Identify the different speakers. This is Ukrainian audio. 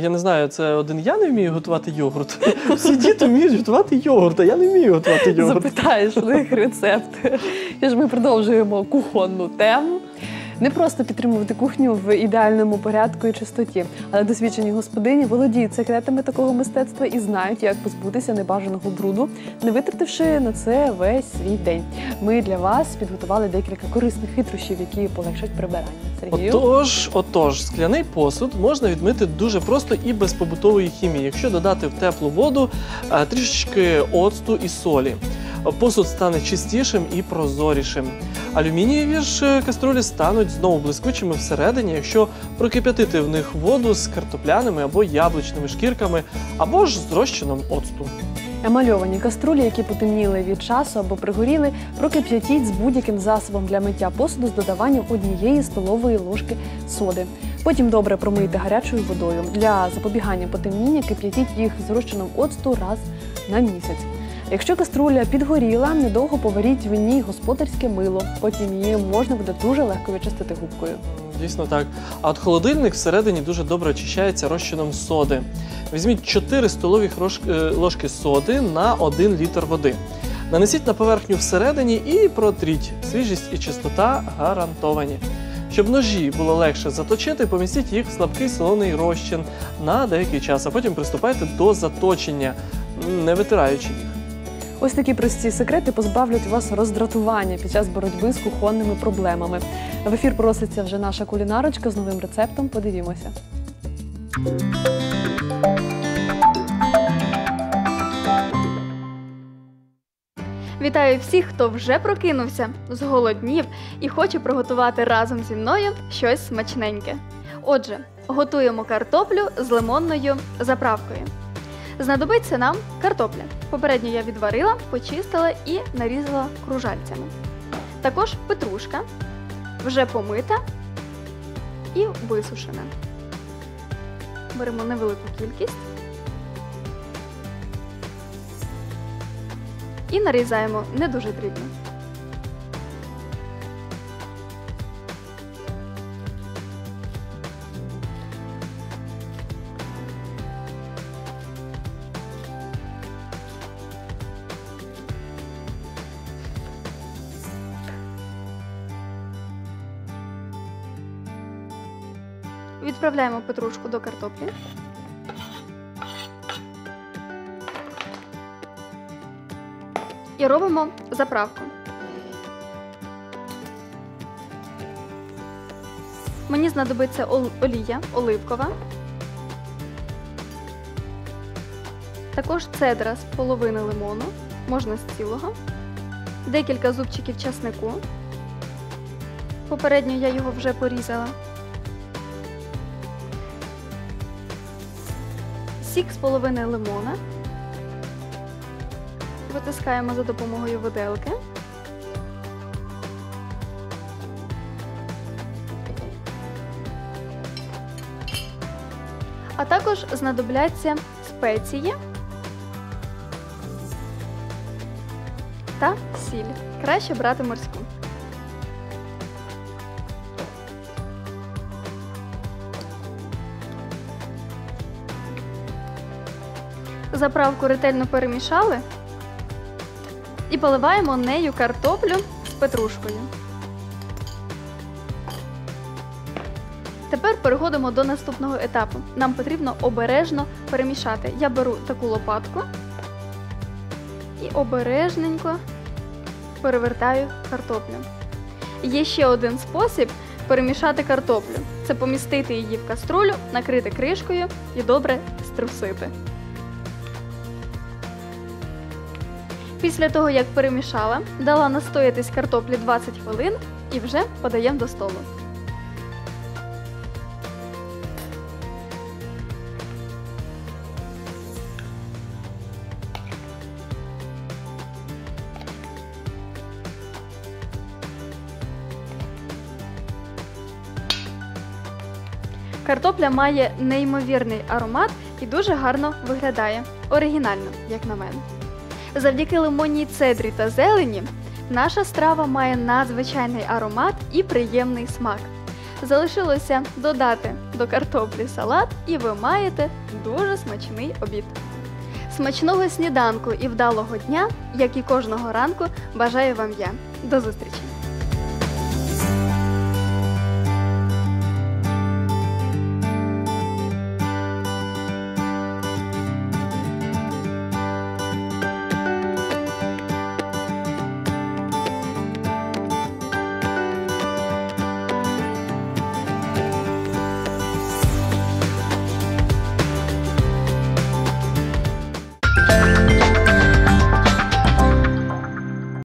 Speaker 1: Я не знаю, це один я не вмію готувати йогурт. Всі діти вміють готувати йогурт, а я не вмію готувати йогурт.
Speaker 2: запитаєш у них рецепти. І ж ми продовжуємо кухонну тему. Не просто підтримувати кухню в ідеальному порядку і чистоті, але досвідчені господині володіють секретами такого мистецтва і знають, як позбутися небажаного бруду, не витративши на це весь свій день. Ми для вас підготували декілька корисних хитрощів, які полегшать прибирання. Сергію.
Speaker 1: Отож, отож, скляний посуд можна відмити дуже просто і без побутової хімії, якщо додати в теплу воду е, трішечки оцту і солі. Посуд стане чистішим і прозорішим. Алюмінієві ж е, каструлі стануть знову блискучими всередині, якщо прокип'ятити в них воду з картопляними або яблучними шкірками, або ж з розчином оцту.
Speaker 2: Емальовані каструлі, які потемніли від часу або пригоріли, прокип'ятіть з будь-яким засобом для миття посуду з додаванням однієї столової ложки соди. Потім добре промийте гарячою водою. Для запобігання потемніння кип'ятіть їх з розчином оцту раз на місяць. Якщо каструля підгоріла, недовго поваріть в ній господарське мило. Потім її можна буде дуже легко відчистити губкою.
Speaker 1: Дійсно так. А от холодильник всередині дуже добре очищається розчином соди. Візьміть 4 столові е, ложки соди на 1 літр води. Нанесіть на поверхню всередині і протріть. Свіжість і чистота гарантовані. Щоб ножі було легше заточити, помістіть їх в слабкий солоний розчин на деякий час, а потім приступайте до заточення, не витираючи їх.
Speaker 2: Ось такі прості секрети позбавлять вас роздратування під час боротьби з кухонними проблемами. В ефір проситься вже наша кулінарочка з новим рецептом. Подивімося.
Speaker 3: Вітаю всіх, хто вже прокинувся, зголоднів і хоче приготувати разом зі мною щось смачненьке. Отже, готуємо картоплю з лимонною заправкою. Знадобиться нам картопля. Попередньо я відварила, почистила і нарізала кружальцями. Також петрушка, вже помита і висушена. Беремо невелику кількість. і нарізаємо не дуже дрібно. Відправляємо петрушку до картоплі. І робимо заправку. Мені знадобиться олія оливкова. Також цедра з половини лимону, можна з цілого, декілька зубчиків часнику. Попередньо я його вже порізала. Сік з половини лимона. Витискаємо за допомогою виделки. А також знадобляться спеції та сіль. Краще брати морську. Заправку ретельно перемішали і поливаємо нею картоплю з петрушкою. Тепер переходимо до наступного етапу. Нам потрібно обережно перемішати. Я беру таку лопатку і обережненько перевертаю картоплю. Є ще один спосіб перемішати картоплю це помістити її в каструлю, накрити кришкою і добре струсити. Після того, як перемішала, дала настоятись картоплі 20 хвилин і вже подаємо до столу. Картопля має неймовірний аромат і дуже гарно виглядає. Оригінально, як на мене. Завдяки лимонній цедрі та зелені наша страва має надзвичайний аромат і приємний смак. Залишилося додати до картоплі салат, і ви маєте дуже смачний обід. Смачного сніданку і вдалого дня, як і кожного ранку, бажаю вам я. До зустрічі!